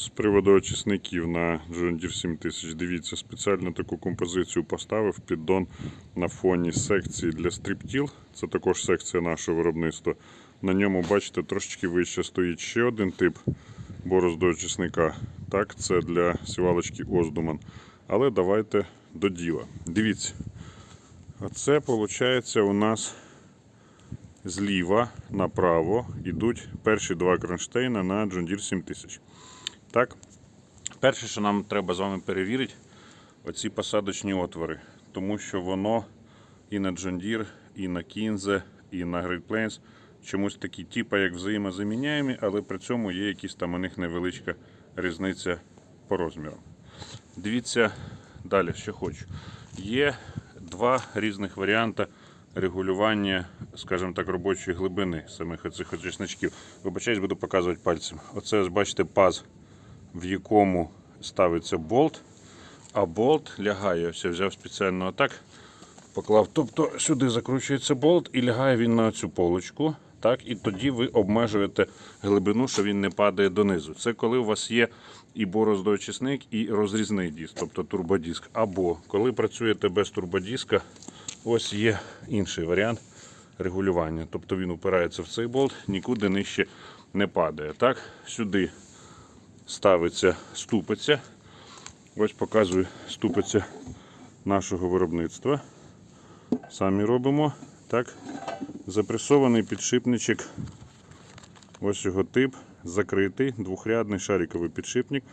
З приводу очисників на John Deere 7000. Дивіться, спеціально таку композицію поставив піддон на фоні секції для стріптіл. Це також секція нашого виробництва. На ньому, бачите, трошечки вище стоїть ще один тип бороздоочисника. Так, це для сівалочки Оздуман. Але давайте до діла. Дивіться. Оце виходить у нас зліва направо йдуть перші два кронштейна на John Deere 7000. Так, перше, що нам треба з вами перевірити, оці посадочні отвори, тому що воно і на John Deere, і на Kinze, і на Great Plains чомусь такі, типа як взаємозаміняємі, але при цьому є якісь там у них невеличка різниця по розмірам. Дивіться далі, що хочу. Є два різних варіанти регулювання, скажімо так, робочої глибини самих оцих очисничків. Вибачаюсь, буду показувати пальцем. Оце бачите паз, в якому ставиться болт, а болт лягає. Я взяв спеціально отак, поклав. Тобто сюди закручується болт і лягає він на цю полочку. Так, і тоді ви обмежуєте глибину, що він не падає донизу. Це коли у вас є і бороздоочисник, і розрізний диск, тобто турбодиск. Або коли працюєте без турбодиска, ось є інший варіант регулювання. Тобто він упирається в цей болт, нікуди нижче не падає. Так, сюди ставиться ступиця. Ось показую ступиця нашого виробництва. Самі робимо. Так, запресований підшипничок. Ось його тип, закритий, двохрядний шариковий підшипник.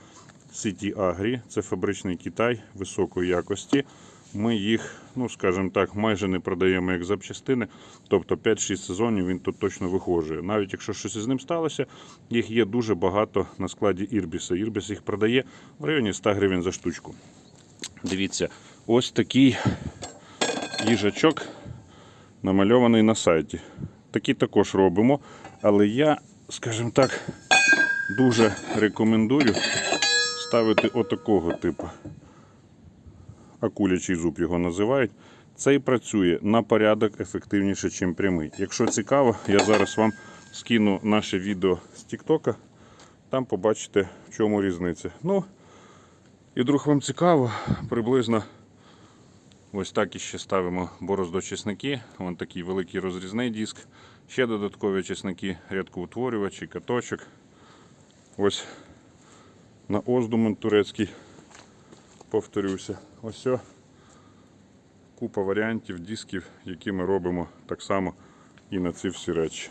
CT Agri, це фабричний Китай високої якості. Ми їх, ну скажімо так, майже не продаємо як запчастини. Тобто 5-6 сезонів він тут точно вихожує. Навіть якщо щось із ним сталося, їх є дуже багато на складі Ірбіса. Ірбіс їх продає в районі 100 гривень за штучку. Дивіться, ось такий їжачок намальований на сайті. Такі також робимо, але я, скажімо так, дуже рекомендую ставити отакого типу. Акулячий зуб його називають. Цей працює на порядок ефективніше, ніж прямий. Якщо цікаво, я зараз вам скину наше відео з Тіктока. Там побачите, в чому різниця. Ну, і вдруг вам цікаво, приблизно Ось так іще ставимо бороздочисники. Вон такий великий розрізний диск. Ще додаткові чесники, рядкоутворювачі, каточок. Ось на оздумен турецький. Повторюся. Ось купа варіантів дисків, які ми робимо так само і на ці всі речі.